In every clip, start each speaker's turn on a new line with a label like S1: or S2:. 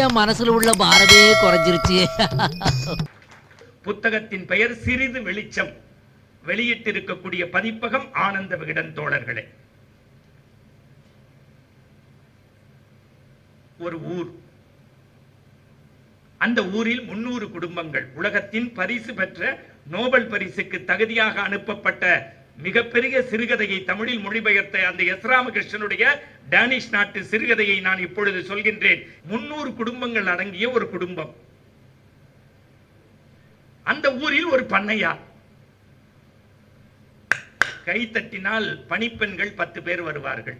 S1: என் மனசுல உள்ள பாரமே குறைஞ்சிருச்சு.
S2: புத்தகத்தின் பெயர் சிறிது வெளிச்சம். வெளியிட்டிருக்கக்கூடிய பதிப்பகம் ஆனந்த விகடன் தோழர்களே. ஒரு ஊர். அந்த ஊரில் முன்னூறு குடும்பங்கள் உலகத்தின் பரிசு பெற்ற நோபல் பரிசுக்கு தகுதியாக அனுப்பப்பட்ட மிகப்பெரிய சிறுகதையை தமிழில் மொழிபெயர்த்த அந்த எஸ். ராமகிருஷ்ணனுடைய டேனிஷ் நாட்டு சிறுகதையை நான் இப்பொழுது சொல்கின்றேன். முன்னூறு குடும்பங்கள் அடங்கிய ஒரு குடும்பம். அந்த ஊரில் ஒரு பண்ணையா? கை தட்டினால் பணிப்பெண்கள் பத்து பேர் வருவார்கள்.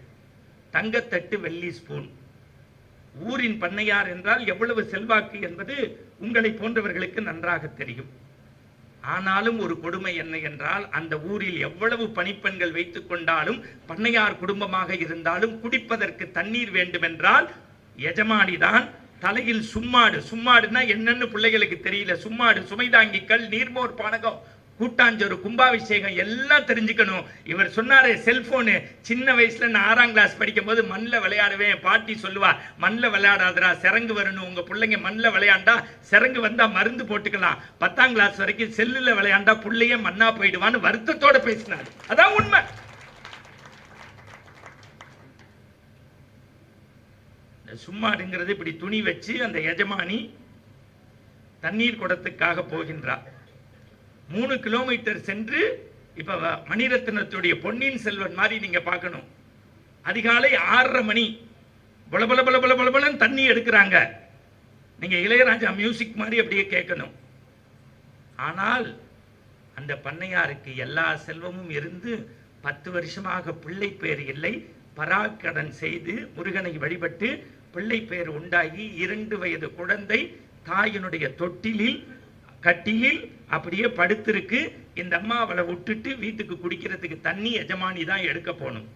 S2: தங்கத்தட்டு வெள்ளி ஸ்பூன். ஊரின் பண்ணையார் என்றால் எவ்வளவு செல்வாக்கு என்பது உங்களை போன்றவர்களுக்கு நன்றாக தெரியும். ஆனாலும் ஒரு கொடுமை என்ன என்றால் அந்த ஊரில் எவ்வளவு பணிப்பெண்கள் வைத்துக் கொண்டாலும் பண்ணையார் குடும்பமாக இருந்தாலும் குடிப்பதற்கு தண்ணீர் வேண்டுமென்றால் எஜமானிதான் தலையில் சும்மாடு. சும்மாடுனா என்னன்னு பிள்ளைகளுக்கு தெரியல. சும்மாடு சுமைதாங்கிக்கல் நீர்மோர் பானகம். கூட்டாஞ்சோறு கும்பாபிஷேகம் எல்லாம் தெரிஞ்சுக்கணும். இவர் சொன்னாரு செல்போனு சின்ன வயசுல நான் ஆறாம் கிளாஸ் படிக்கும் போது மண்ணில் விளையாடுவேன் பாட்டி சொல்லுவா மண்ணில் விளையாடாதடா சிறங்கு வரணும் உங்க பிள்ளைங்க மண்ணில் விளையாண்டா சிறங்கு வந்தா மருந்து போட்டுக்கலாம். பத்தாம் கிளாஸ் வரைக்கும் செல்லுல விளையாண்டா பிள்ளையே மண்ணா போயிடுவான்னு வருத்தத்தோட பேசினார். அதான் உண்மை. இந்த சும்மாடுங்கிறது இப்படி துணி வச்சு அந்த எஜமானி தண்ணீர் குடத்துக்காக போகின்றார். மூணு கிலோமீட்டர் சென்று இப்ப வ- மணிரத்னத்துடைய பொன்னியின் செல்வன் மாதிரி நீங்க பார்க்கணும். அதிகாலை ஆறரை மணி. பல பல பல பல பல தண்ணி எடுக்கிறாங்க. நீங்க இளையராஜா மியூசிக் மாதிரி அப்படியே கேட்கணும். ஆனால் அந்த பண்ணையாருக்கு எல்லா செல்வமும் இருந்து பத்து வருஷமாக பிள்ளை பேர் இல்லை. பராக்கடன் செய்து முருகனை வழிபட்டு பிள்ளை பேர் உண்டாகி இரண்டு வயது குழந்தை தாயினுடைய தொட்டிலில் கட்டியில் அப்படியே படுத்திருக்கு. இந்த அம்மா அவளை விட்டுட்டு வீட்டுக்கு குடிக்கிறதுக்கு தண்ணி எஜமானி தான் எடுக்க போகணும்.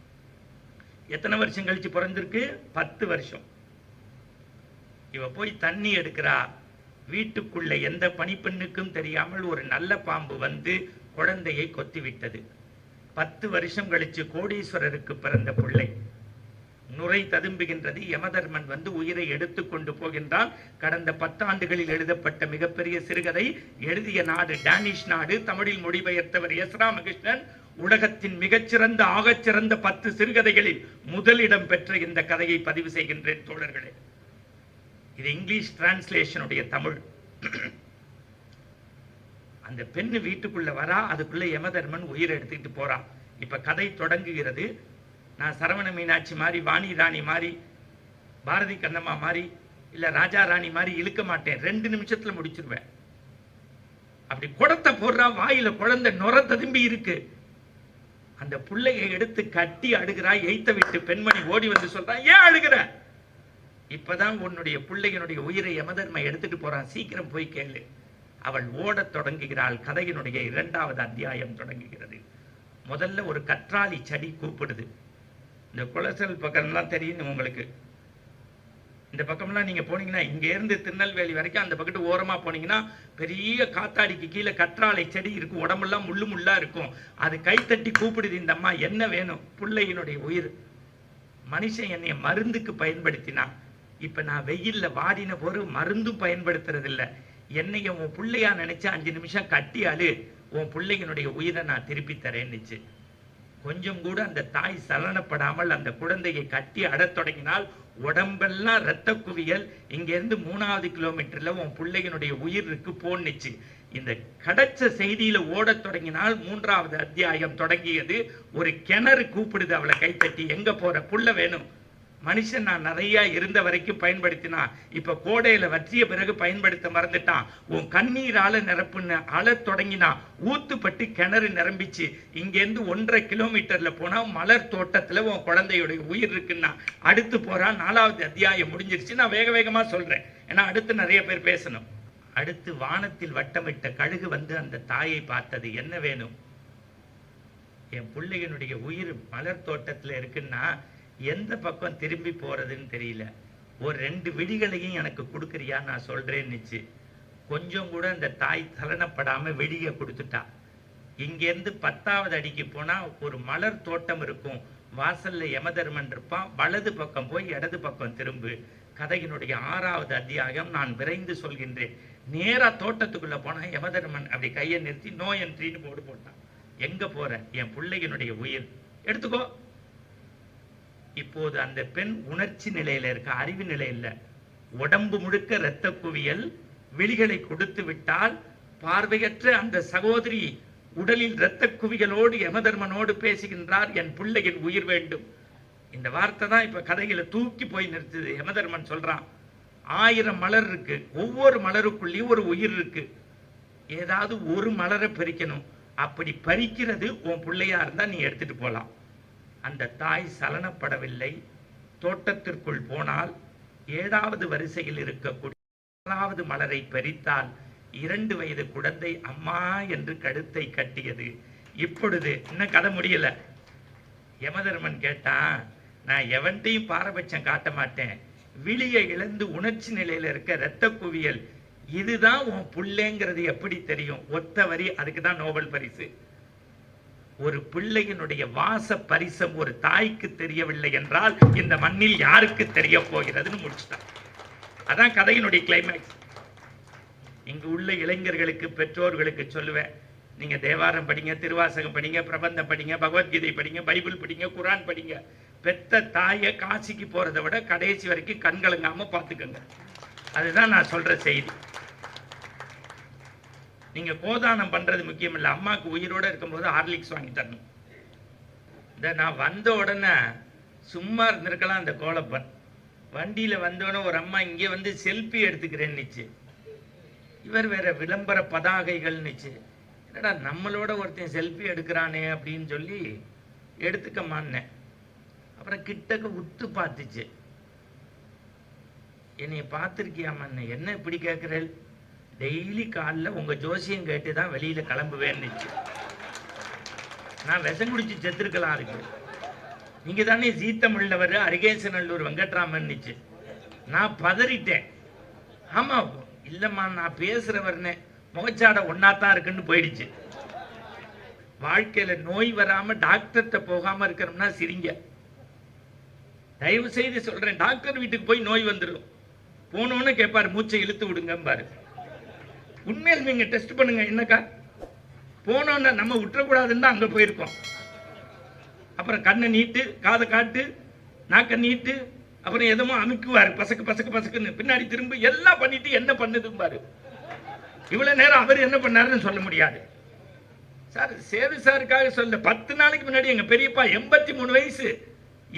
S2: எத்தனை வருஷம் கழிச்சு பிறந்திருக்கு? பத்து வருஷம். இவ போய் தண்ணி எடுக்கிறா. வீட்டுக்குள்ள எந்த பணிப்பெண்ணுக்கும் தெரியாமல் ஒரு நல்ல பாம்பு வந்து குழந்தையை கொத்தி விட்டது. பத்து வருஷம் கழிச்சு கோடீஸ்வரருக்கு பிறந்த பிள்ளை. நுரை ததும்புகின்றது. யமதர்மன் வந்து உயிரை எடுத்து கொண்டு போகின்றான். கடந்த பத்தாண்டுகளில் எழுதப்பட்ட மிகப்பெரிய சிறுகதை எழுதிய நாடு டேனிஷ் நாடு தமிழில் மொழிபெயர்த்தவர் எஸ் ராமகிருஷ்ணன் உலகத்தின் மிகச்சிறந்த ஆகச்சிறந்த பத்து சிறுகதைகளில் முதலிடம் பெற்ற இந்த கதையை பதிவு செய்கின்றேன் தோழர்களே. இது இங்கிலீஷ் டிரான்ஸ்லேஷனுடைய தமிழ். அந்த பெண்ணு வீட்டுக்குள்ள வரா அதுக்குள்ள யமதர்மன் உயிரை எடுத்துக்கிட்டு போறான் இப்ப கதை தொடங்குகிறது. நான் சரவண மீனாட்சி மாதிரி வாணி ராணி மாதிரி பாரதி கண்ணம்மா மாதிரி இல்லை ராஜா ராணி மாதிரி இழுக்க மாட்டேன். ரெண்டு நிமிஷத்தில் முடிச்சிருவேன். அப்படி குடத்தை போடுறா வாயில குழந்தை நுர ததும்பி இருக்கு. அந்த பிள்ளையை எடுத்து கட்டி அழுகிறா எய்த்த விட்டு பெண்மணி ஓடி வந்து சொல்றான் ஏன் அழுகிற? இப்பதான் உன்னுடைய பிள்ளையினுடைய உயிரை யமதர்மை எடுத்துட்டு போறான். சீக்கிரம் போய் கேளு. அவள் ஓடத் தொடங்குகிறாள். கதையினுடைய இரண்டாவது அத்தியாயம் தொடங்குகிறது. முதல்ல ஒரு கற்றாழை செடி கூப்பிடுது. இந்த குளசல் பக்கம்லாம் தெரியும் உங்களுக்கு. இந்த பக்கம்லாம் நீங்க போனீங்கன்னா இங்க இருந்து திருநெல்வேலி வரைக்கும் அந்த பக்கத்து ஓரமா போனீங்கன்னா பெரிய காத்தாடிக்கு கீழே கற்றாழை செடி இருக்கும். உடம்பெல்லாம் முள்ளு முள்ளா இருக்கும். அது கைத்தட்டி கூப்பிடுது இந்த அம்மா என்ன வேணும்? பிள்ளையினுடைய உயிர். மனுஷன் என்னைய மருந்துக்கு பயன்படுத்தினான் இப்ப நான் வெயில்ல வாடின போது மருந்தும் பயன்படுத்துறதில்ல. என்னைய உன் பிள்ளையா நினச்சி அஞ்சு நிமிஷம் கட்டி அழு. உன் பிள்ளையினுடைய உயிரை நான் திருப்பி தரேன்னுச்சு. கொஞ்சம் கூட அந்த தாய் சலனப்படாமல் அந்த குழந்தையை கட்டி அடத் தொடங்கினால் உடம்பெல்லாம் இரத்த குவியல். இங்க இருந்து மூணாவது கிலோமீட்டர்ல உன் பிள்ளையினுடைய உயிர் இருக்கு போன்னுச்சு. இந்த கிடைச்ச செய்தியில ஓடத் தொடங்கினால் மூன்றாவது அத்தியாயம் தொடங்கியது. ஒரு கிணறு கூப்பிடுது அவளை கைத்தட்டி. எங்க போற? புள்ள வேணும். மனுஷன் நான் நிறையா இருந்த வரைக்கும் பயன்படுத்தினா இப்போ கோடையில வற்றிய பிறகு பயன்படுத்த மறந்துட்டான். உன் கண்ணீரால நிரப்புன்னு அழத் தொடங்கினான். ஊத்துப்பட்டு கிணறு நிரம்பிச்சு. இங்கேருந்து ஒன்றரை கிலோமீட்டர்ல போனால் மலர் தோட்டத்துல உன் குழந்தையுடைய உயிர் இருக்குன்னா அடுத்து போறா நாலாவது அத்தியாயம் முடிஞ்சிருச்சு. நான் வேக வேகமாக சொல்றேன். ஏன்னா அடுத்து நிறைய பேர் பேசணும். அடுத்து வானத்தில் வட்டமிட்ட கழுகு வந்து அந்த தாயை பார்த்தது என்ன வேணும்? என் பிள்ளைகளுடைய உயிர் மலர் தோட்டத்தில் இருக்குன்னா எந்த பக்கம் திரும்பி போறதுன்னு தெரியல. ஒரு ரெண்டு விடிகளையும் எனக்கு கொடுக்குறியா நான் சொல்றேன்னுச்சு கொஞ்சம் கூட அந்த தாய் தலனப்படாம வெடியை கொடுத்துட்டா. இங்கேருந்து பத்தாவது அடிக்கு போனா ஒரு மலர் தோட்டம் இருக்கும். வாசல்ல யமதர்மன் இருப்பான். வலது பக்கம் போய் இடது பக்கம் திரும்பு. கதையினுடைய ஆறாவது அத்தியாயம் நான் விரைந்து சொல்கின்றேன். நேரா தோட்டத்துக்குள்ள போனா யமதர்மன் அப்படி கையை நிறுத்தி நோ என்ட்ரின்னு போடு போட்டான். எங்க போற? என் பிள்ளையினுடைய உயிர். எடுத்துக்கோ. இப்போது அந்த பெண் உணர்ச்சி நிலையில இருக்க அறிவு நிலையில உடம்பு முழுக்க இரத்த குவியல் விழிகளை கொடுத்து விட்டால் பார்வையற்ற அந்த சகோதரி உடலில் இரத்த குவிகளோடு யமதர்மனோடு பேசுகின்றார் என் பிள்ளையின் உயிர் வேண்டும். இந்த வார்த்தை தான் இப்ப கதையில தூக்கி போய் நிறுத்துது. யமதர்மன் சொல்றான் ஆயிரம் மலர் இருக்கு. ஒவ்வொரு மலருக்குள்ளேயும் ஒரு உயிர் இருக்கு. ஏதாவது ஒரு மலரை பறிக்கணும். அப்படி பறிக்கிறது உன் பிள்ளையா இருந்தா நீ எடுத்துட்டு போலாம். அந்த தாய் சலனப்படவில்லை. தோட்டத்திற்குள் போனால் ஏழாவது வரிசையில் இருக்கக்கூடிய ஆறாவது மலரை பறித்தால் இரண்டு வயது குழந்தை அம்மா என்று கழுத்தை கட்டியது. இப்பொழுது இன்னும் கதை முடியல. யமதர்மன் கேட்டான் நான் எவன்ட்டையும் பாரபட்சம் காட்ட மாட்டேன். விழியை இழந்து உணர்ச்சி நிலையில இருக்க இரத்த குவியல் இதுதான் உன் புள்ளேங்கிறது எப்படி தெரியும்? ஒத்த வரி அதுக்கு தான் நோபல் பரிசு. ஒரு பிள்ளையினுடைய வாச பரிசம் ஒரு தாய்க்கு தெரியவில்லை என்றால் இந்த மண்ணில் யாருக்கு தெரிய போகிறதுன்னு முடிச்சுட்டான். அதான் கதையினுடைய கிளைமேக்ஸ் இங்கு உள்ள இளைஞர்களுக்கு பெற்றோர்களுக்கு சொல்லுவேன் நீங்க தேவாரம் படிங்க திருவாசகம் படிங்க பிரபந்தம் படிங்க பகவத்கீதை படிங்க பைபிள் படிங்க குரான் படிங்க. பெத்த தாயை காசிக்கு போறதை விட கடைசி வரைக்கும் கண்கலங்காம பார்த்துக்கோங்க. அதுதான் நான் சொல்ற செய்தி. நீங்க கோதானம் பண்றது முக்கியம் இல்லை அம்மாவுக்கு உயிரோட இருக்கும்போது ஹார்லிக்ஸ் வாங்கி தரணும். இந்த நான் வந்த உடனே சும்மா இருந்திருக்கலாம் அந்த கோலப்பன். வண்டியில வந்தோடனே ஒரு அம்மா இங்கே வந்து செல்ஃபி எடுத்துக்கிறேன்னுச்சு. இவர் வேற விளம்பர பதாகைகள்னுச்சு. என்னடா நம்மளோட ஒருத்தன் செல்ஃபி எடுக்கிறானே அப்படின்னு சொல்லி எடுத்துக்க மான்னேன் அப்புறம் கிட்டக்க உத்து பார்த்துச்சு. என்னைய பார்த்துருக்கியாமண்ணே என்ன இப்படி கேட்குறேன் டெய்லி காலைல உங்கள் ஜோசியம் கேட்டு தான் வெளியில் கிளம்புவேன்னுச்சு நான் விஷம் குடிச்சு செத்துருக்கலாம் இருக்கு. நீங்கள் தானே சீத்தமிழ்லவர் அருகேசநல்லூர் வெங்கட்ராமன்னுச்சு நான் பதறிட்டேன். ஆமாம் இல்லைம்மா நான் பேசுகிறவர்னே முகச்சாடை ஒன்றா தான் இருக்குன்னு போயிடுச்சு. வாழ்க்கையில் நோய் வராமல் டாக்டர்கிட்ட போகாமல் இருக்கிறோம்னா சிரிங்க. தயவு செய்து சொல்கிறேன் டாக்டர் வீட்டுக்கு போய் நோய் வந்துடும் போனோன்னு கேட்பார் மூச்சை இழுத்து விடுங்கம்பாரு. உண்மையில் நீங்க டெஸ்ட் பண்ணுங்க என்னக்கா? போனோன்னு நம்ம விட்டுறக்கூடாதுன்னு தான் அங்க போயிருக்கோம். அப்புறம் கண்ணை நீட்டு காதை காட்டு நாக்கை நீட்டு அப்புறம் எதமோ அமுக்குவார். பசக்கு பசக்கு பசக்குன்னு. பின்னாடி திரும்ப எல்லாம் பண்ணிட்டு என்ன பண்ணுதும்பாரு. இவ்வளவு நேரம் அவர் என்ன பண்ணாருன்னு சொல்ல முடியாது. சார் சேது சாருக்காக சொல்ல. பத்து நாளைக்கு முன்னாடி எங்க பெரியப்பா எண்பத்தி மூணு வயசு.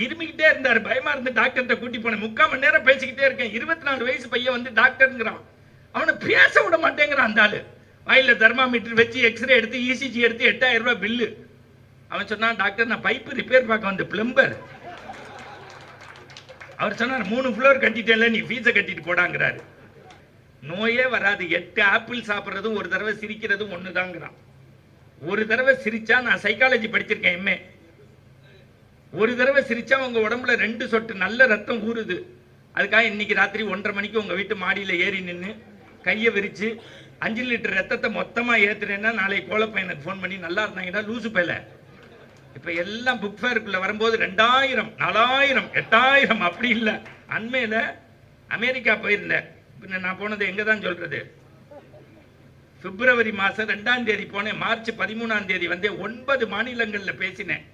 S2: இருமிக்கிட்டே இருந்தார். பயமா இருந்து டாக்டர்கிட்ட கூட்டி போனேன். முக்கால் மணி நேரம் பேசிக்கிட்டே இருக்கேன். இருபத்தி நாலு வயசு பையன் வந்து டாக்டருங்கிறான். அவனை பேச விட மாட்டேங்கிறான் அந்த ஆளு. வயலில் தெர்மாமீட்டர் வச்சு எக்ஸ்ரே எடுத்து இசிஜி எடுத்து எட்டாயிரம் ரூபாய் பில்லு அவன் சொன்னான் டாக்டர் நான் பைப்பு ரிப்பேர் பார்க்க வந்த பிளம்பர் அவர் சொன்னார் மூணு ஃப்ளோர் கட்டிட்டேன்ல நீ ஃபீஸை கட்டிட்டு போடாங்கிறாரு. நோயே வராது. எட்டு ஆப்பிள் சாப்பிட்றதும் ஒரு தடவை சிரிக்கிறதும் ஒண்ணுதாங்கிறான். ஒரு தடவை சிரிச்சா நான் சைக்காலஜி படிச்சிருக்கேன் எம்ஏ ஒரு தடவை சிரிச்சா உங்க உடம்புல ரெண்டு சொட்டு நல்ல ரத்தம் ஊறுது. அதுக்காக இன்னைக்கு ராத்திரி ஒன்றரை மணிக்கு உங்க வீட்டு மாடியில் ஏறி நின்று கையை விரிச்சு அஞ்சு லிட்டர் ரத்தத்தை மொத்தமா ஏத்துறேன்னா நாளைக்கு கோலப்ப எனக்கு ஃபோன் பண்ணி நல்லா இருந்தாங்கடா லூசு பேல இப்ப எல்லாம் புக் ஃபேருக்குள்ளே வரும்போது ரெண்டாயிரம் நாலாயிரம் எட்டாயிரம் அப்படி இல்லை. அண்மையில அமெரிக்கா போயிருந்தேன். பின்ன நான் போனது எங்கே தான் சொல்றது? பிப்ரவரி மாசம் ரெண்டாம் தேதி போனேன். மார்ச் பதிமூணாம் தேதி வந்து ஒன்பது மாநிலங்கள்ல பேசினேன்.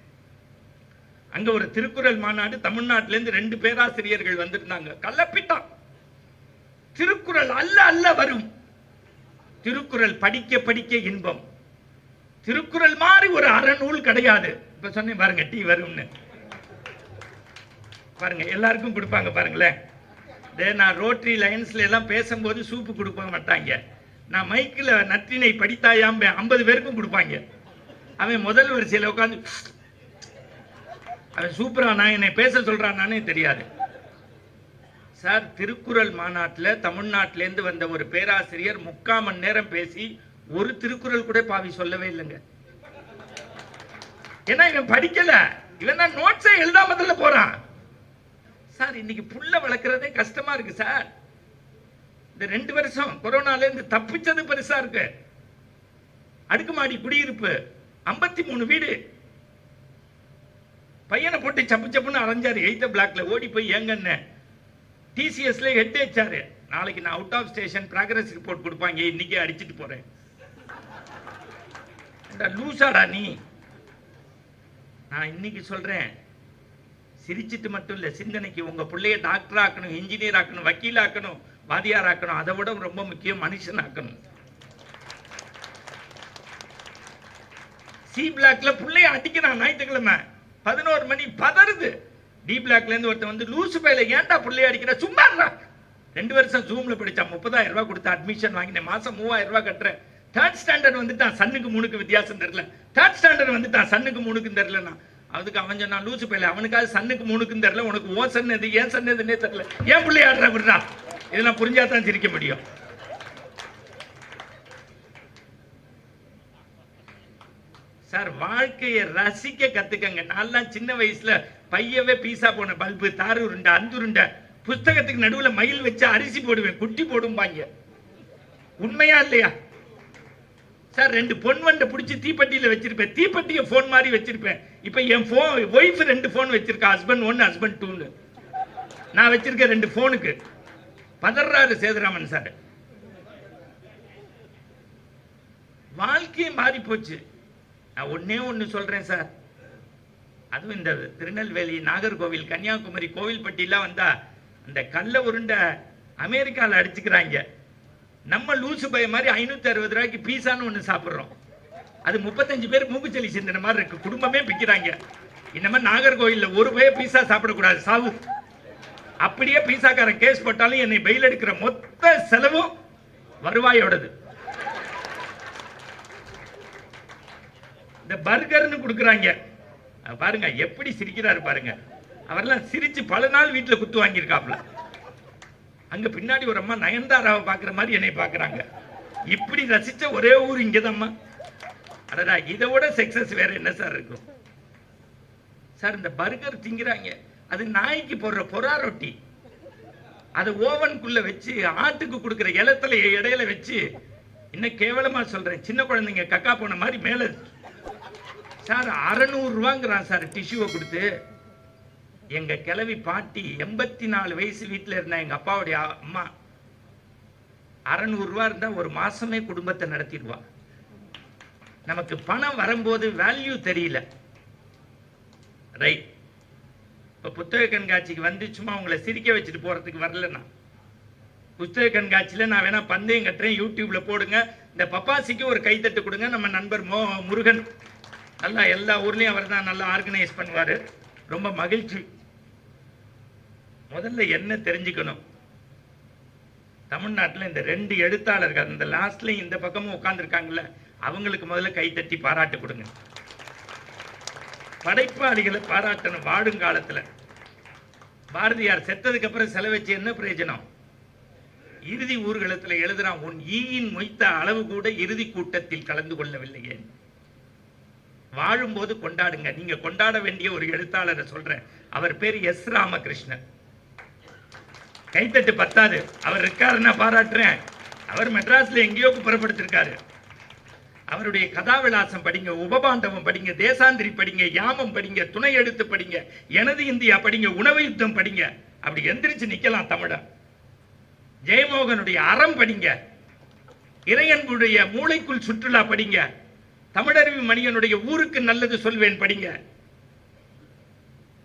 S2: அங்க ஒரு திருக்குறள் மாநாடு தமிழ்நாட்டிலேருந்து ரெண்டு பேராசிரியர்கள் வந்திருந்தாங்க. கள்ளப்பிட்டான் திருக்குறள் அல்ல அல்ல வரும். திருக்குறள் படிக்க படிக்க இன்பம். திருக்குறள் மாதிரி ஒரு அறநூல் கிடையாது. இப்ப சொன்னேன் பாருங்க டீ வரும்னு. பாருங்க எல்லாருக்கும் கொடுப்பாங்க பாருங்களேன். இதே நான் ரோட்டரி லைன்ஸ்ல எல்லாம் பேசும்போது சூப்பு கொடுக்க மாட்டாங்க. நான் மைக்கில் நற்றினை படித்தாயாம் ஐம்பது பேருக்கும் கொடுப்பாங்க. அவன் முதல் வரிசையில் உட்காந்து அவன் சூப்பரா நான் என்னை பேச சொல்றானானே தெரியாது. சார் திருக்குறள் மாநாட்டில் தமிழ்நாட்டிலேருந்து வந்த ஒரு பேராசிரியர் முக்கால் மணி நேரம் பேசி ஒரு திருக்குறள் கூட பாவி சொல்லவே இல்லைங்க. ஏன்னா இவன் படிக்கல. இவன் தான் நோட்ஸை எழுதாம போறான். சார் இன்னைக்கு புள்ள வளர்க்கறதே கஷ்டமா இருக்கு சார். இந்த ரெண்டு வருஷம் கொரோனால இருந்து தப்பிச்சது பெருசா இருக்கு. அடுக்குமாடி குடியிருப்பு ஐம்பத்தி மூணு வீடு. பையனை போட்டு சப்பு சப்புன்னு அரைஞ்சாரு எய்த்த பிளாக்ல ஓடி போய் ஏங்கன்னு. டிசிஎஸ்ல ஹெட் ஹெச்ஆர் நாளைக்கு நான் out of station progress report கொடுப்பாங்க. இன்னைக்கே அடிச்சிட்டு போறேன். லூசாடா நீ? நான் இன்னைக்கு சொல்றேன். சிரிச்சிட்டு மட்டும் இல்லை சிந்தனைக்கு உங்க பிள்ளைய டாக்டர் ஆக்கணும் இன்ஜினியர் ஆக்கணும் வக்கீல் ஆக்கணும் வாதியார் ஆக்கணும். அதை விட ரொம்ப முக்கியம் மனுஷன் ஆக்கணும். சி பிளாக்ல பிள்ளைய அடிக்கிறான் ஞாயிற்றுக்கிழமை. பதினோரு மணி பதறுது. டி பிளாக்ல இருந்து ஒருத்தன் வந்து லூசு பையில ஏன்டா புள்ளைய அடிக்கிற? சும்மா ரெண்டு வருஷம் ஜூம்ல படிச்சான் முப்பதாயிரம் ரூபாய் கொடுத்து அட்மிஷன் வாங்கினேன். மாசம் மூவாயிரம் ரூபாய் கட்டுறேன். தேர்ட் ஸ்டாண்டர்ட் வந்துட்டான் சன்னுக்கு மூணுக்கு வித்தியாசம் தெரியல. தேர்ட் ஸ்டாண்டர்ட் வந்துட்டான் சன்னுக்கு மூணுக்கும் தெரியலனா அதுக்கு அவன் சொன்னான் லூசு பையில அவனுக்காவது சன்னுக்கு மூணுக்கும் தெரியல. உனக்கு ஓ சன் எது ஏன் சன் எதுன்னே தெரியல. ஏன் பிள்ளை ஆடுற விடுறா? இதெல்லாம் புரிஞ்சா தான் சிரிக்க முடியும். சார் வாழ்க்கையை ரசிக்க கத்துக்கங்க. நான்லாம் சின்ன வயசுல பையவே பீஸா போன பல்பு தாரு உருண்டை அந்துருண்டை புஸ்தகத்துக்கு நடுவுல மயில் வச்சு அரிசி போடுவேன் குட்டி போடும்பாங்க. உண்மையா இல்லையா? சார் ரெண்டு பொன் வண்டை பிடிச்சி தீப்பெட்டியில் வச்சிருப்பேன். தீப்பெட்டியை ஃபோன் மாதிரி வச்சிருப்பேன். இப்போ என் ஃபோன் ஒய்ஃப் ரெண்டு ஃபோன் வச்சிருக்கா. ஹஸ்பண்ட் ஒன்று ஹஸ்பண்ட் டூன்னு நான் வச்சிருக்கேன் ரெண்டு ஃபோனுக்கு பதறாரு சேதுராமன் சார். வாழ்க்கையே மாறி போச்சு நான் ஒன்னே ஒன்று சொல்றேன் சார். அதுவும் இந்த திருநெல்வேலி நாகர்கோவில் கன்னியாகுமரி கோவில்பட்டிலாம் வந்தா அந்த கல்லை உருண்டை அமெரிக்காவில் அடிச்சுக்கிறாங்க. நம்ம லூசு பய மாதிரி ஐநூத்தி அறுபது ரூபாய்க்கு பீஸான்னு ஒன்று சாப்பிட்றோம். அது முப்பத்தஞ்சு பேர் மூக்குச்சலி சிந்தின மாதிரி இருக்கு. குடும்பமே பிக்கிறாங்க. இந்த மாதிரி நாகர்கோவில்ல ஒரு பய பீஸா சாப்பிடக்கூடாது. சாவு. அப்படியே பீஸாக்காரன் கேஸ் போட்டாலும் என்னை பெயில் எடுக்கிற மொத்த செலவும் வருவாயோடது. இந்த பர்கர்னு கொடுக்குறாங்க. பாருங்க எப்படி சிரிக்கிறாரு பாருங்க. அவரெல்லாம் சிரிச்சு பல நாள் வீட்டுல குத்து வாங்கியிருக்காப்ல அங்க பின்னாடி ஒரு அம்மா நயன்தாராவை பாக்குற மாதிரி என்னை பாக்குறாங்க இப்படி ரசிச்ச ஒரே ஊர் இங்கதாம்மா. அடடா இதை விட சக்சஸ் வேற என்ன சார் இருக்கும்? சார் இந்த பர்கர் திங்கிறாங்க. அது நாய்க்கு போடுற பொறா ரொட்டி. அதை ஓவனுக்குள்ள வச்சு ஆட்டுக்கு கொடுக்குற இலத்துல இடையில வச்சு இன்னும் கேவலமா சொல்றேன். சின்ன குழந்தைங்க கக்கா போன மாதிரி மேல சார் அறநூறுவாங்கிறான் சார் டிஷ்யூவை கொடுத்து. எங்க கிளவி பாட்டி எண்பத்தி நாலு வயசு வீட்டில் இருந்தா எங்க அப்பாவுடைய அம்மா அறநூறுவா ரூபா இருந்தா ஒரு மாசமே குடும்பத்தை நடத்திடுவா. நமக்கு பணம் வரும்போது வேல்யூ தெரியல. ரைட் இப்போ புத்தக கண்காட்சிக்கு வந்து சும்மா உங்களை சிரிக்க வச்சுட்டு போகிறதுக்கு வரலண்ணா. புத்தக கண்காட்சியில் நான் வேணால் பந்தயம் கட்டுறேன் யூடியூப்பில் போடுங்க. இந்த பப்பாசிக்கு ஒரு கைத்தட்டு கொடுங்க நம்ம நண்பர் மோ முருகன். நல்லா எல்லா ஊர்லயும் அவர் தான் நல்லா ஆர்கனைஸ் பண்ணுவாரு. ரொம்ப மகிழ்ச்சி. முதல்ல என்ன தெரிஞ்சுக்கணும்? தமிழ்நாட்டுல இந்த ரெண்டு எழுத்தாளர்கள் இந்த லாஸ்ட்லயும் இந்த பக்கமும் உட்கார்ந்துருக்காங்கல்ல அவங்களுக்கு முதல்ல கைத்தட்டி பாராட்டு கொடுங்க. படைப்பாளிகளை பாராட்டணும் வாடுங்காலத்தில். காலத்துல பாரதியார் செத்ததுக்கு அப்புறம் செலவச்சு என்ன பிரயோஜனம்? இறுதி ஊர்வலத்துல எழுதுறான் உன் ஈயின் மொய்த்த அளவு கூட இறுதி கூட்டத்தில் கலந்து கொள்ளவில்லையே வாழும்போது கொண்டாடுங்க. நீங்க கொண்டாட வேண்டிய ஒரு எழுத்தாளரை சொல்றேன். அவர் பேர் எஸ் ராமகிருஷ்ணன். கைத்தட்டு பத்தாது. அவர் இருக்காருன்னா பாராட்டுறேன். அவர் மெட்ராஸ்ல எங்கேயோ புறப்படுத்திருக்காரு. அவருடைய கதாவிலாசம் படிங்க உபபாண்டவம் படிங்க தேசாந்திரி படிங்க யாமம் படிங்க துணை எழுத்து படிங்க எனது இந்தியா படிங்க உணவு யுத்தம் படிங்க. அப்படி எந்திரிச்சு நிக்கலாம் தமிழன் ஜெயமோகனுடைய அறம் படிங்க. இறையன்புடைய மூளைக்குள் சுற்றுலா படிங்க. தமிழருவி மணியனுடைய ஊருக்கு நல்லது சொல்வேன் படிங்க.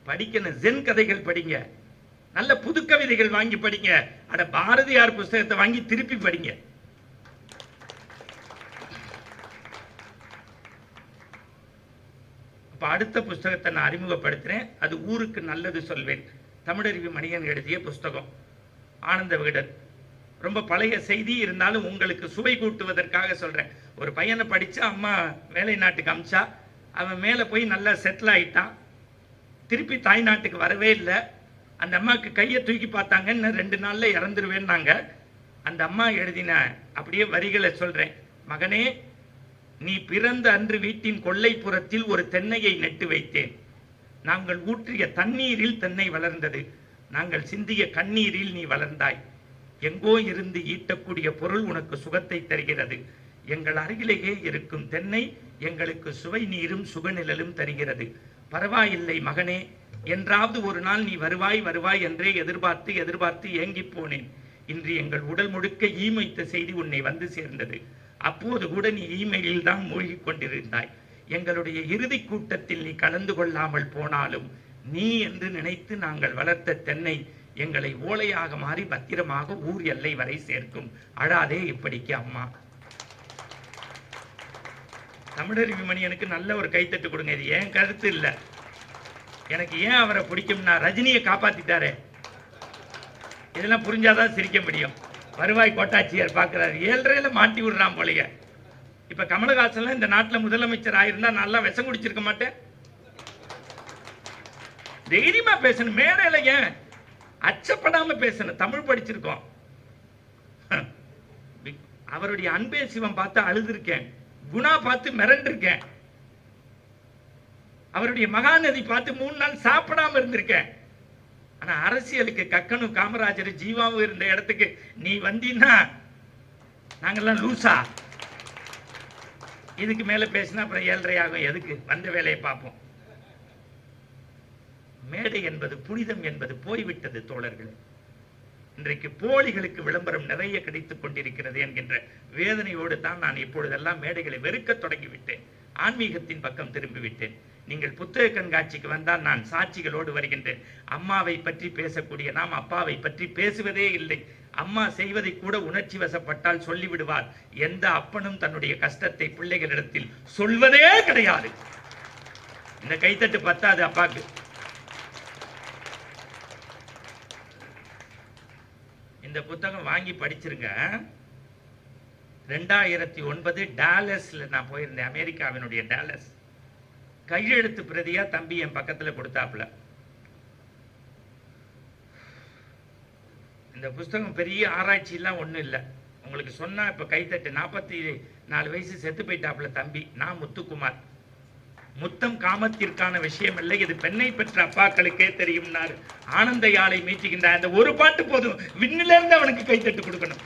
S2: படிக்கணும் ஜென் கதைகள் படிங்க. நல்ல புது கவிதைகள் வாங்கி படிங்க. அட பாரதியார் புஸ்தகத்தை வாங்கி திருப்பி படிங்க. அப்ப அடுத்த புஸ்தகத்தை நான் அறிமுகப்படுத்துறேன். அது ஊருக்கு நல்லது சொல்வேன். தமிழறிவு மணியன் எழுதிய புஸ்தகம். ஆனந்த விகடன் ரொம்ப பழைய செய்தி இருந்தாலும் உங்களுக்கு சுவை கூட்டுவதற்காக சொல்றேன். ஒரு பையனை படிச்சா அம்மா வேலை நாட்டுக்கு அமிச்சா அவன் மேலே போய் நல்லா செட்டில் ஆயிட்டான். திருப்பி தாய் நாட்டுக்கு வரவே இல்லை. அந்த அம்மாவுக்கு கையை தூக்கி பார்த்தாங்க இன்னும் ரெண்டு நாள்ல இறந்துருவேன்னாங்க. அந்த அம்மா எழுதின அப்படியே வரிகளை சொல்றேன். மகனே நீ பிறந்த அன்று வீட்டின் கொல்லைப்புறத்தில் ஒரு தென்னையை நட்டு வைத்தேன். நாங்கள் ஊற்றிய தண்ணீரில் தென்னை வளர்ந்தது. நாங்கள் சிந்திய கண்ணீரில் நீ வளர்ந்தாய். எங்கோ இருந்து ஈட்டக்கூடிய பொருள் உனக்கு சுகத்தை தருகிறது. எங்கள் அருகிலேயே இருக்கும் தென்னை எங்களுக்கு சுவை நீரும் சுகநிழலும் தருகிறது. பரவாயில்லை மகனே என்றாவது ஒரு நாள் நீ வருவாய் வருவாய் என்றே எதிர்பார்த்து எதிர்பார்த்து ஏங்கிப் போனேன். இன்று எங்கள் உடல் முழுக்க ஈமைத்த செய்தி உன்னை வந்து சேர்ந்தது. அப்போது கூட நீ ஈமையில் தான் மூழ்கிக் கொண்டிருந்தாய். எங்களுடைய இறுதி கூட்டத்தில் நீ கலந்து கொள்ளாமல் போனாலும் நீ என்று நினைத்து நாங்கள் வளர்த்த தென்னை எங்களை ஓலையாக மாறி பத்திரமாக ஊர் எல்லை வரை சேர்க்கும். அழாதே இப்படிக்கு அம்மா. தமிழறிவு மணியனுக்கு நல்ல ஒரு கைத்தட்டு கொடுங்க. இது ஏன் கருத்து இல்லை. எனக்கு ஏன் அவரை பிடிக்கும்னா ரஜினியை காப்பாத்திட்டாரே. இதெல்லாம் புரிஞ்சாதான் சிரிக்க முடியும். வருவாய் கோட்டாட்சியர் பார்க்குறாரு ஏழ்றையில் மாட்டி விடுறான் போலய. இப்போ கமலஹாசன்லாம் இந்த நாட்டில் முதலமைச்சர் ஆயிருந்தா நல்லா விஷம் குடிச்சிருக்க மாட்டேன். தைரியமாக பேசணும். மேடையில் ஏன்? அச்சப்படாமல் பேசணும். தமிழ் படிச்சிருக்கோம். அவருடைய அன்பே சிவம் பார்த்து அழுதுருக்கேன். குணா பார்த்து மிரண்டிருக்கேன். அவருடைய மகாநதி பார்த்து மூணு நாள் சாப்பிடாம இருந்திருக்கேன். ஆனா அரசியலுக்கு கக்கனும் காமராஜர் ஜீவாவும் இருந்த இடத்துக்கு நீ வந்தீன்னா நாங்கெல்லாம் லூசா. இதுக்கு மேல பேசினா அப்புறம் ஏழரை ஆகும். எதுக்கு? வந்த வேலையை பார்ப்போம். மேடை என்பது புனிதம் என்பது போய்விட்டது தோழர்களே. இன்றைக்கு போலிகளுக்கு விளம்பரம் நிறைய கிடைத்துக் கொண்டிருக்கிறது என்கின்ற வேதனையோடு தான் நான் இப்பொழுதெல்லாம் மேடைகளை வெறுக்கத் தொடங்கிவிட்டேன். ஆன்மீகத்தின் பக்கம் திரும்பிவிட்டேன். நீங்கள் புத்தக கண்காட்சிக்கு வந்தால் நான் சாட்சிகளோடு வருகின்றேன். அம்மாவை பற்றி பேசக்கூடிய நாம் அப்பாவை பற்றி பேசுவதே இல்லை. அம்மா செய்வதை கூட உணர்ச்சி வசப்பட்டால் சொல்லிவிடுவார். எந்த அப்பனும் தன்னுடைய கஷ்டத்தை பிள்ளைகளிடத்தில் சொல்வதே கிடையாது. இந்த கைத்தட்டு பத்தாது அப்பாக்கு. இந்த புத்தகம் வாங்கி படிச்சிருங்க. ரெண்டாயிரத்தி ஒன்பது டாலஸ்ல நான் போயிருந்தேன் அமெரிக்காவினுடைய டாலஸ் கையெழுத்து பிரதியா தம்பி என் பக்கத்துல கொடுத்தாப்புல. இந்த புஸ்தகம் பெரிய ஆராய்ச்சி எல்லாம் இல்லை. இல்ல உங்களுக்கு சொன்னா இப்போ கைத்தட்டு நாற்பத்தி நாலு வயசு செத்து போயிட்டாப்புல தம்பி நான் முத்துக்குமார். முத்தம் காமத்திற்கான விஷயம் இல்லை இது பெண்ணை பெற்ற அப்பாக்களுக்கே தெரியும்னாரு. ஆனந்த யாழை மீட்டுகின்றார். அந்த ஒரு பாட்டு போதும். விண்ணிலிருந்து அவனுக்கு கைத்தட்டு கொடுக்கணும்.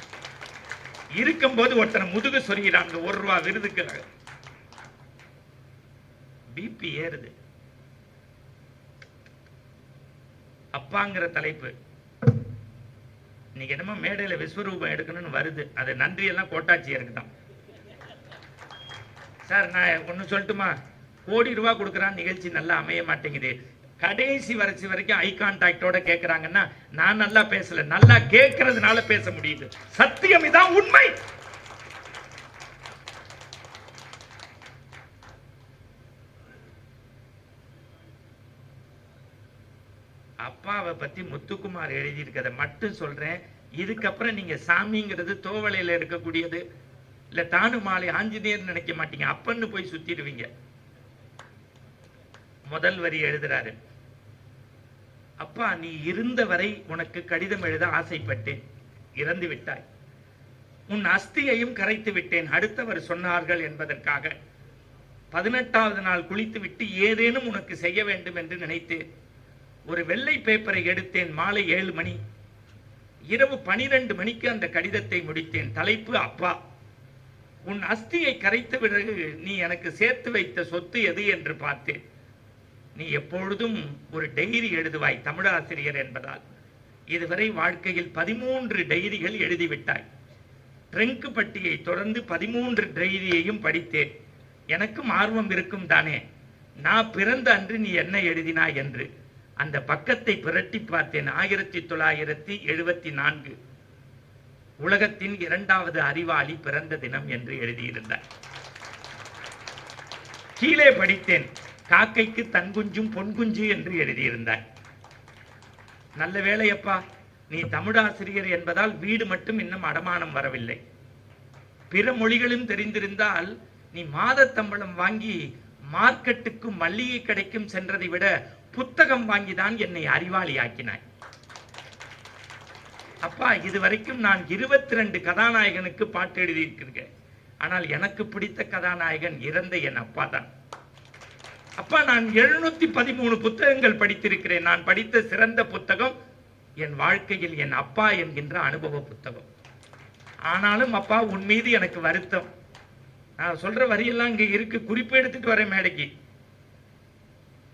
S2: இருக்கும்போது ஒருத்தனை முதுகு சொருகிறாங்க ஒரு ரூபா விருதுக்கு பிபி ஏறுது. அப்பாங்கிற தலைப்பு. இன்னைக்கு என்னமோ மேடையில விஸ்வரூபம் எடுக்கணும்னு வருது. அது நன்றி எல்லாம் கோட்டாட்சியருக்கு தான். சார் நான் ஒன்று சொல்லட்டுமா? கோடி ரூபா கொடுக்குறான் நிகழ்ச்சி நல்லா அமைய மாட்டேங்குது. கடைசி வரைச்சி வரைக்கும் ஐ கான்டாக்டோட கேட்குறாங்கன்னா நான் நல்லா பேசல. நல்லா கேட்கறதுனால பேச முடியுது. சத்தியம் இதான் உண்மை. அப்பாவை பத்தி முத்துக்குமார் எழுதியிருக்கதை மட்டும் சொல்றேன். இதுக்கப்புறம் நீங்க சாமிங்கிறது தோவலையில இருக்கக்கூடியது இல்ல தானு மாலை ஆஞ்சநேயர் நினைக்க மாட்டீங்க. அப்பன்னு போய் சுத்திடுவீங்க. முதல் வரி எழுதுறாரு. அப்பா நீ இருந்த வரை உனக்கு கடிதம் எழுத ஆசைப்பட்டேன். இறந்து விட்டாய். உன் அஸ்தியையும் கரைத்து விட்டேன். அடுத்தவர் சொன்னார்கள் என்பதற்காக. பதினெட்டாவது நாள் குளித்துவிட்டு ஏதேனும் உனக்கு செய்ய வேண்டும் என்று நினைத்தேன் ஒரு வெள்ளை பேப்பரை எடுத்தேன். மாலை ஏழு மணி. இரவு பனிரெண்டு மணிக்கு அந்த கடிதத்தை முடித்தேன். தலைப்பு அப்பா உன் அஸ்தியை கரைத்த பிறகு நீ எனக்கு சேர்த்து வைத்த சொத்து எது என்று பார்த்தேன். நீ எப்பொழுதும் ஒரு டைரி எழுதுவாய் தமிழாசிரியர் என்பதால். இதுவரை வாழ்க்கையில் பதிமூன்று டைரிகள் எழுதிவிட்டாய். ட்ரெங்க் பட்டியை தொடர்ந்து பதிமூன்று டைரியையும் படித்தேன். எனக்கும் ஆர்வம் இருக்கும் தானே. நான் பிறந்த அன்று நீ என்ன எழுதினாய் என்று. அந்த பக்கத்தை புரட்டி பார்த்தேன் ஆயிரத்தி தொள்ளாயிரத்தி எழுபத்தி நான்கு. உலகத்தின் இரண்டாவது அறிவாளி பிறந்த தினம் என்று எழுதியிருந்தார். கீழே படித்தேன். காக்கைக்கு தன்குஞ்சும் பொன்குஞ்சு என்று எழுதியிருந்தார் நல்ல வேளையப்பா நீ தமிழாசிரியர் என்பதால் வீடு மட்டும் இன்னும் அடமானம் வரவில்லை. பிற மொழிகளும் தெரிந்திருந்தால் நீ மாதத்தம்பளம் வாங்கி மார்க்கெட்டுக்கும் மல்லிகை கடைக்கும் சென்றதை விட புத்தகம் வாங்கிதான் என்னை அறிவாளி ஆக்கினாய் அப்பா இதுவரைக்கும் நான் இருபத்தி ரெண்டு கதாநாயகனுக்கு பாட்டு எழுதியிருக்கிறேன். ஆனால் எனக்கு பிடித்த கதாநாயகன் இறந்த என் அப்பா தான் அப்பா நான் எழுநூத்தி பதிமூணு புத்தகங்கள் படித்திருக்கிறேன். நான் படித்த சிறந்த புத்தகம் என் வாழ்க்கையில் என் அப்பா என்கின்ற அனுபவ புத்தகம். ஆனாலும் அப்பா உன் மீது எனக்கு வருத்தம். நான் சொல்ற வரியெல்லாம் இங்க இருக்கு. குறிப்பு எடுத்துட்டு வரேன் மேடைக்கு.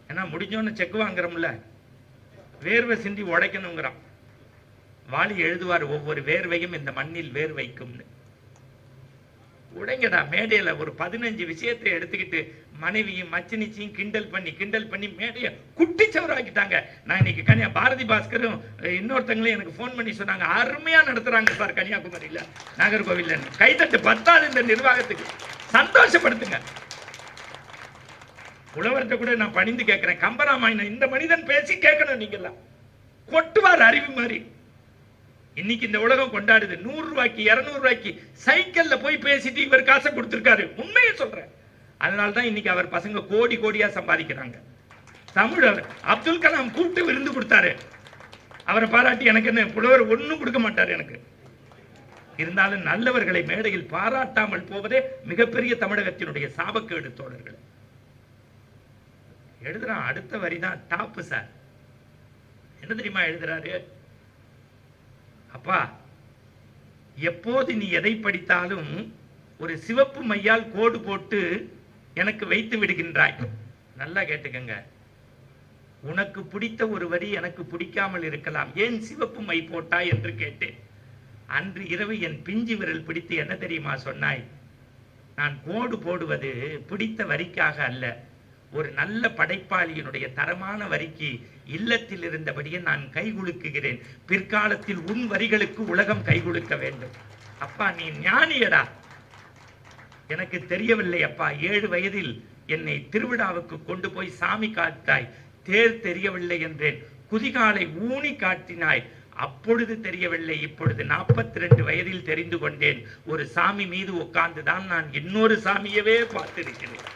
S2: ஏன்னா முடிஞ்சோன்னு செக் வாங்குறோம்ல. வேர்வை சிந்தி உடைக்கணுங்கிறான். வாலி எழுதுவார் ஒவ்வொரு வேர்வையும் இந்த மண்ணில் வேர் வைக்கும்னு. உடைங்கடா மேடையில் ஒரு பதினஞ்சு விஷயத்தை எடுத்துக்கிட்டு மனைவியும் மச்சினிச்சியும் கிண்டல் பண்ணி கிண்டல் பண்ணி மேடைய குட்டிச்சவராக்கிட்டாங்க. நான் இன்னைக்கு கன்னியா பாரதி பாஸ்கரும் அஹ், இன்னொருத்தங்களும் எனக்கு ஃபோன் பண்ணி சொன்னாங்க. அருமையாக நடத்துகிறாங்க சார் கன்னியாகுமரியில் நாகர்கோவில்ல. கைத்தட்டு பத்தாது இந்த நிர்வாகத்துக்கு. சந்தோஷப்படுத்துங்க. உழவர்கிட்ட கூட நான் பணிந்து கேட்கிறேன். கம்பராமாயணம் இந்த மனிதன் பேசி கேட்கணும் நீங்கெல்லாம். கொட்டுவார் அறிவு மாதிரி. இன்னைக்கு இந்த உலகம் கொண்டாடுது. நூறு ரூபாய்க்கு இருநூறு ரூபாய்க்கு சைக்கிள்ல போய் பேசிட்டு இவர் காசை கொடுத்திருக்காரு. உண்மையை சொல்றேன். அதனால தான் இன்னைக்கு அவர் பசங்க கோடி கோடியா சம்பாதிக்கிறாங்க. தமிழர் அப்துல் கலாம் கூப்பிட்டு விருந்து கொடுத்தாரு. அவரை பாராட்டி எனக்கு என்ன புலவர் ஒண்ணும் கொடுக்க மாட்டார் எனக்கு. இருந்தாலும் நல்லவர்களை மேடையில் பாராட்டாமல் போவதே மிகப்பெரிய தமிழகத்தினுடைய சாபக்கேடு தோழர்கள். எழுதுறான் அடுத்த வரி தான் டாப்பு சார். என்ன தெரியுமா எழுதுறாரு? அப்பா எப்போது நீ எதை படித்தாலும் ஒரு சிவப்பு மையால் கோடு போட்டு எனக்கு வைத்து விடுகின்றாய். நல்லா கேட்டுக்கங்க. உனக்கு பிடித்த ஒரு வரி எனக்கு பிடிக்காமல் இருக்கலாம். ஏன் சிவப்பு மை போட்டாய் என்று கேட்டேன். அன்று இரவு என் பிஞ்சு விரல் பிடித்து என்ன தெரியுமா சொன்னாய்? நான் கோடு போடுவது பிடித்த வரிக்காக அல்ல. ஒரு நல்ல படைப்பாளியினுடைய தரமான வரிக்கு இல்லத்தில் இருந்தபடியே நான் கைகுலுக்குகிறேன் பிற்காலத்தில் உன் வரிகளுக்கு உலகம் கைகுலுக்க வேண்டும். அப்பா நீ ஞானியடா. எனக்கு தெரியவில்லை அப்பா ஏழு வயதில் என்னை திருவிழாவுக்கு கொண்டு போய் சாமி காட்டாய் தேர் தெரியவில்லை என்றேன். குதிகாலை ஊனி காட்டினாய். அப்பொழுது தெரியவில்லை இப்பொழுது நாற்பத்தி ரெண்டு வயதில் தெரிந்து கொண்டேன். ஒரு சாமி மீது உட்கார்ந்துதான் நான் இன்னொரு சாமியவே பார்த்திருக்கிறேன்.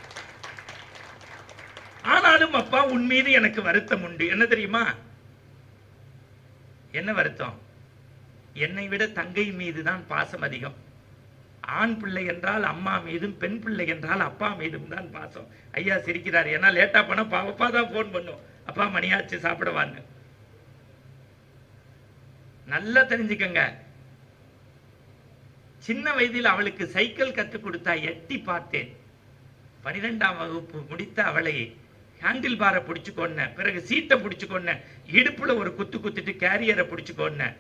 S2: ஆனாலும் அப்பா உன் மீது எனக்கு வருத்தம் உண்டு. என்ன தெரியுமா? என்ன வருத்தம்? என்னை விட தங்கை மீது தான் பாசம் அதிகம். ஆண் பிள்ளை என்றால் அம்மா மீதும் பெண் பிள்ளை என்றால் அப்பா மீதும் தான் பாசம். ஐயா சிரிக்கிறார் ஏன்னா லேட்டா போனா பா- அப்பா தான் போன் பண்ணும். அப்பா மணியாச்சு சாப்பிடவான்னு. நல்லா தெரிஞ்சுக்கங்க. சின்ன வயதில் அவளுக்கு சைக்கிள் கற்றுக் கொடுத்தா எட்டி பார்த்தேன். பனிரெண்டாம் வகுப்பு முடித்த அவளை ஹேண்டில் பாரை பிடிச்சுக்கொன்ன பிறகு சீட்டை பிடிச்சுக்கொன்ன இடுப்புல ஒரு குத்து குத்துட்டு கேரியரை பிடிச்சுக்கொன்ன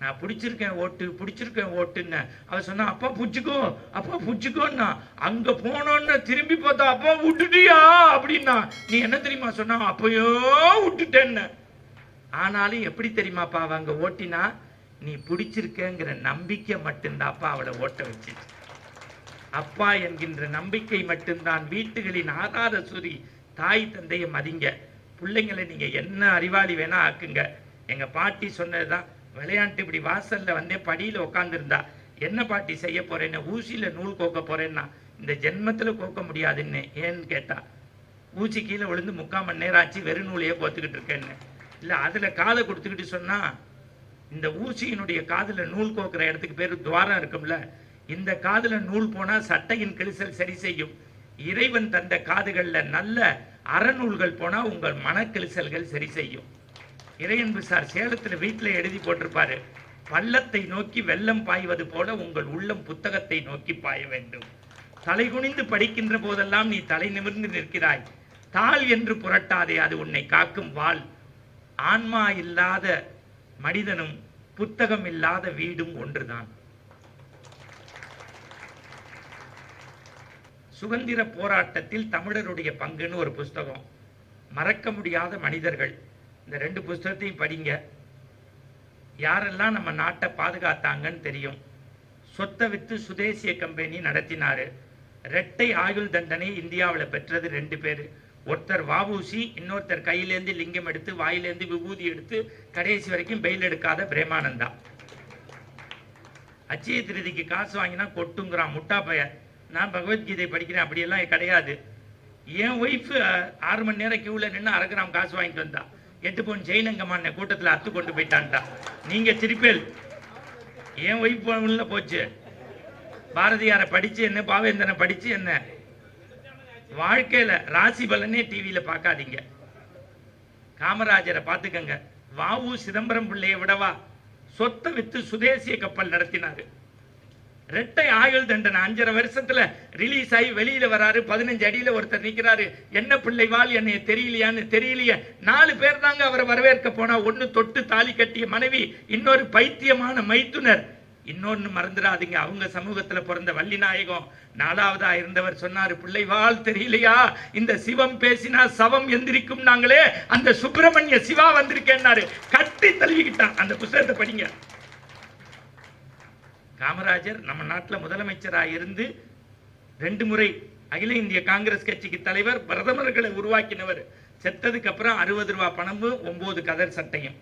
S2: நான் பிடிச்சிருக்கேன் ஓட்டு பிடிச்சிருக்கேன் ஓட்டுன்னு. அவ சொன்னா அப்பா பிடிச்சிக்கோ அப்பா பிடிச்சிக்கோன்னா. அங்க போனோன்னு திரும்பி பார்த்தா அப்பா விட்டுட்டியா? அப்படின்னா நீ என்ன தெரியுமா சொன்னா? அப்பயோ விட்டுட்டேன்னு. ஆனாலும் எப்படி தெரியுமாப்பா அவ அங்க ஓட்டினா நீ பிடிச்சிருக்கேங்கிற நம்பிக்கை மட்டும்தான்ப்பா அவளை ஓட்ட வச்சுச்சு அப்பா என்கின்ற நம்பிக்கை மட்டும்தான் வீட்டுகளின் ஆதார சுரி தாய் தந்தையை மதிங்க. பிள்ளைங்களை நீங்கள் என்ன அறிவாளி வேணால் ஆக்குங்க. எங்கள் பாட்டி சொன்னதுதான். விளையாண்டு இப்படி வாசல்ல வந்தே படியில் உட்காந்துருந்தா என்ன பாட்டி செய்ய போகிறேன்னு ஊசியில் நூல் கோக்க போகிறேன்னா இந்த ஜென்மத்தில் கோக்க முடியாதுன்னு ஏன்னு கேட்டா. ஊசி கீழே விழுந்து முக்கால் மணி நேரம் ஆச்சு வெறும் நூலையே கோத்துக்கிட்டு இருக்கேன்னு. இல்லை அதில் காதை கொடுத்துக்கிட்டு சொன்னால் இந்த ஊசியினுடைய காதில் நூல் கோக்குற இடத்துக்கு பேர் துவாரம் இருக்கும்ல. இந்த காதில் நூல் போனால் சட்டையின் கிழிசல் சரி செய்யும். இறைவன் தந்த காதுகள்ல நல்ல அறநூல்கள் போனா உங்கள் மனக்கிழிசல்கள் சரி செய்யும். இறையன்பு சார் சேலத்தில் வீட்டில் எழுதி போட்டிருப்பாரு பள்ளத்தை நோக்கி வெள்ளம் பாய்வது போல உங்கள் உள்ளம் புத்தகத்தை நோக்கி பாய வேண்டும். தலைகுனிந்து படிக்கின்ற போதெல்லாம் நீ தலை நிமிர்ந்து நிற்கிறாய். தாள் என்று புரட்டாதே அது உன்னை காக்கும் வாள். ஆன்மா இல்லாத மனிதனும் புத்தகம் இல்லாத வீடும் ஒன்றுதான். சுதந்திர போராட்டத்தில் தமிழருடைய பங்குன்னு ஒரு புஸ்தகம். மறக்க முடியாத மனிதர்கள். இந்த ரெண்டு புஸ்தகத்தையும் படிங்க. யாரெல்லாம் நம்ம நாட்டை பாதுகாத்தாங்கன்னு தெரியும். சொத்தை வித்து சுதேசிய கம்பெனி நடத்தினாரு. ரெட்டை ஆயுள் தண்டனை இந்தியாவில் பெற்றது ரெண்டு பேர். ஒருத்தர் வாவூசி இன்னொருத்தர் கையிலேருந்து லிங்கம் எடுத்து வாயிலேருந்து விபூதி எடுத்து கடைசி வரைக்கும் பெயில் எடுக்காத பிரேமானந்தா. அச்சய திருதிக்கு காசு வாங்கினா கொட்டுங்கிறான் முட்டா பையன் நான் பகவத்கீதை படிக்கிறேன் அப்படியெல்லாம் கிடையாது. என் ஒய்ஃப் ஆறு மணி நேரம் கியூவில் நின்று அரை கிராம் காசு வாங்கிட்டு வந்தா. எட்டு பொன் ஜெயினங்கம்மான கூட்டத்தில் அத்து கொண்டு போயிட்டான்டா. நீங்கள் திருப்பேல். என் ஒய்ஃப் உள்ள போச்சு. பாரதியாரை படித்து என்ன பாவேந்தனை படித்து என்ன? வாழ்க்கையில் ராசி பலனே டிவியில் பார்க்காதீங்க. காமராஜரை பார்த்துக்கங்க. வாவு சிதம்பரம் பிள்ளையை விடவா? சொத்தை வித்து சுதேசிய கப்பல் நடத்தினாரு. ரெட்டை ஆயுள் தண்டனை அஞ்சரை வருஷத்துல ரிலீஸ் ஆகி வெளியில வராரு. பதினஞ்சு அடியில ஒருத்தர் நிக்கிறாரு. என்ன பிள்ளை வாழ் தெரியலையான்னு தெரியலையே. நாலு பேர் தாங்க அவரை வரவேற்க போனா. ஒண்ணு தொட்டு தாலி கட்டிய மனைவி இன்னொரு பைத்தியமான மைத்துனர். இன்னொன்னு மறந்துடாதீங்க. அவங்க சமூகத்துல பிறந்த வள்ளிநாயகம். நாலாவதா இருந்தவர் சொன்னாரு பிள்ளை வாழ் தெரியலையா? இந்த சிவம் பேசினா சவம் எந்திரிக்கும் நாங்களே. அந்த சுப்பிரமணிய சிவா வந்திருக்கேன்னாரு. கட்டி தழுவிக்கிட்டான். அந்த புத்தகத்தை படிங்க. காமராஜர் நம்ம நாட்டில் முதலமைச்சராக இருந்து ரெண்டு முறை அகில இந்திய காங்கிரஸ் கட்சிக்கு தலைவர் பிரதமர்களை உருவாக்கினவர். செத்ததுக்கு அப்புறம் அறுபது ரூபா பணமும் ஒன்பது கதர் சட்டையும்.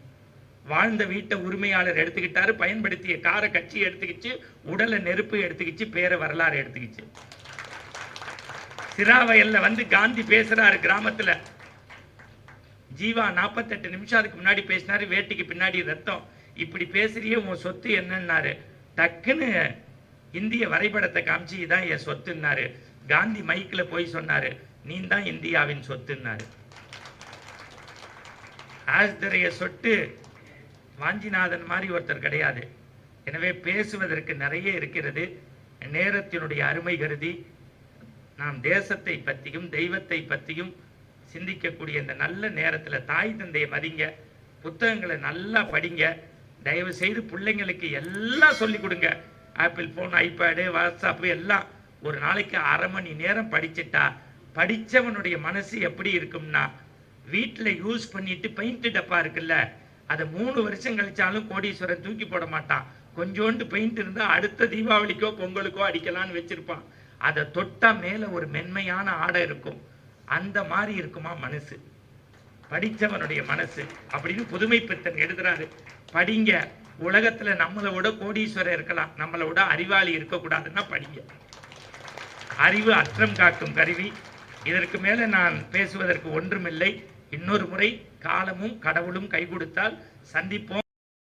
S2: வாழ்ந்த வீட்டை உரிமையாளர் எடுத்துக்கிட்டாரு பயன்படுத்திய காரை கட்சி எடுத்துக்கிச்சு உடலை நெருப்பு எடுத்துக்கிச்சு பேரை வரலாறு எடுத்துக்கிச்சு. சிராவயல்ல வந்து காந்தி பேசுறாரு கிராமத்துல. ஜீவா 48 நிமிஷம் அதுக்கு முன்னாடி பேசினாரு வேட்டிக்கு பின்னாடி ரத்தம். இப்படி பேசுறியே உன் சொத்து என்னன்னாரு. டக்குன்னு இந்திய வரைபடத்தை காமிச்சு இதான் என் சொத்துன்னாரு. காந்தி மைக்கில் போய் சொன்னாரு நீ தான் இந்தியாவின் சொத்துன்னாரு. ஆஸ்தரைய சொட்டு வாஞ்சிநாதன் மாதிரி ஒருத்தர் கிடையாது. எனவே பேசுவதற்கு நிறைய இருக்கிறது. நேரத்தினுடைய அருமை கருதி நாம் தேசத்தை பற்றியும் தெய்வத்தை பற்றியும் சிந்திக்கக்கூடிய இந்த நல்ல நேரத்தில் தாய் தந்தையை மதிங்க புத்தகங்களை நல்லா படிங்க தயவு செய்து பிள்ளைங்களுக்கு எல்லாம் சொல்லிக் கொடுங்க. ஆப்பிள் ஃபோன் ஐபேடு வாட்ஸ்அப்பு எல்லாம். ஒரு நாளைக்கு அரை மணி நேரம் படிச்சுட்டா படித்தவனுடைய மனசு எப்படி இருக்கும்னா வீட்டில் யூஸ் பண்ணிட்டு பெயிண்ட் டப்பா இருக்குல்ல அதை மூணு வருஷம் கழிச்சாலும் கோடீஸ்வரன் தூக்கி போட மாட்டான். கொஞ்சோண்டு பெயிண்ட் இருந்தால் அடுத்த தீபாவளிக்கோ பொங்கலுக்கோ அடிக்கலான்னு வச்சிருப்பான். அதை தொட்டா மேலே ஒரு மென்மையான ஆடை இருக்கும். அந்த மாதிரி இருக்குமா மனசு. படிச்சவனுடைய மனசு அப்படின்னு புதுமை பித்தன் எழுதுறாரு. படிங்க. உலகத்துல நம்மளை விட கோடீஸ்வரர் இருக்கலாம். நம்மளை விட அறிவாளி இருக்கக்கூடாதுன்னா படிங்க. அறிவு அற்றம் காக்கும் கருவி. இதற்கு மேல நான் பேசுவதற்கு ஒன்றுமில்லை. இன்னொரு முறை காலமும் கடவுளும் கை கொடுத்தால் சந்திப்போம்.